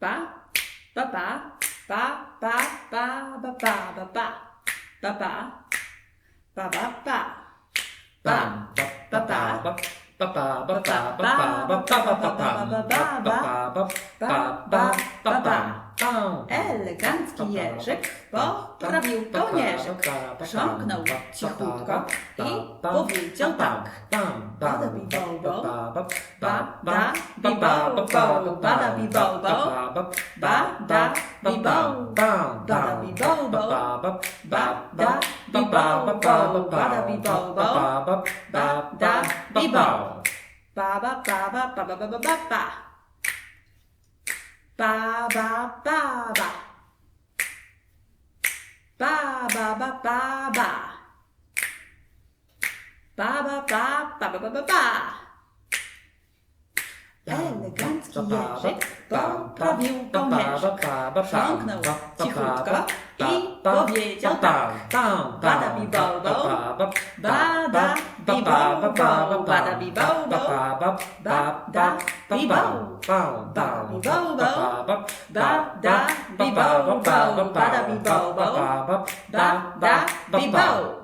Pa, pa, pa, pa, pa, pa, pa, pa, pa, pa, pa, pa, pa, pa, pa. Bam, ba, ba, ba, ba, ba, ba, ba, ba, ba, ba, ba, ba, ba. Elegancki jeżyk poprawił konierzek. Chrząknął cichutko i powiedział tak. Bada bi bobo, bada bi bobo, bada bi bobo, bada bi bobo, bada bi bobo, bada bi bobo, bada bi bobo, bada bi bobo. Ba ba ba ba ba ba ba ba ba ba. Ba ba ba ba. Ba ba ba ba ba. Ba ba ba ba ba ba ba. Elegancki jeżyk poprawił konierzek. Chrząknął cichutko i powiedział tak. Bada bi bobo, bow, bada bow, bow, ba da bow, bow, bow, bow, bow, ba da bow, bow, bada bow, bow, ba da bow.